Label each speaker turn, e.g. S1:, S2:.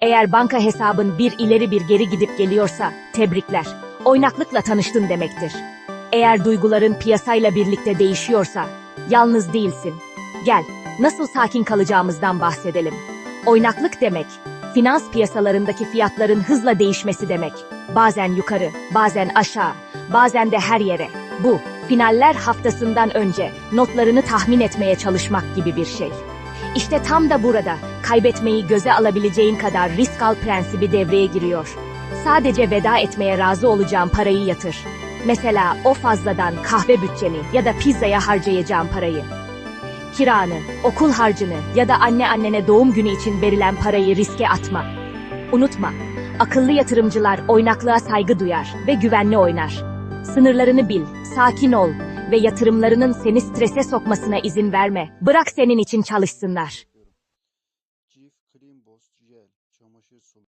S1: Eğer banka hesabın bir ileri bir geri gidip geliyorsa, tebrikler. Oynaklıkla tanıştın demektir. Eğer duyguların piyasayla birlikte değişiyorsa, yalnız değilsin. Gel, nasıl sakin kalacağımızdan bahsedelim. Oynaklık demek, finans piyasalarındaki fiyatların hızla değişmesi demek. Bazen yukarı, bazen aşağı, bazen de her yere. Bu, finaller haftasından önce notlarını tahmin etmeye çalışmak gibi bir şey. İşte tam da burada kaybetmeyi göze alabileceğin kadar risk al prensibi devreye giriyor. Sadece veda etmeye razı olacağın parayı yatır. Mesela o fazladan kahve bütçeni ya da pizzaya harcayacağın parayı. Kiranı, okul harcını ya da anne annene doğum günü için verilen parayı riske atma. Unutma, akıllı yatırımcılar oynaklığa saygı duyar ve güvenli oynar. Sınırlarını bil, sakin ol ve yatırımlarının seni strese sokmasına izin verme. Bırak senin için çalışsınlar.
S2: Gel. Çamaşır sulu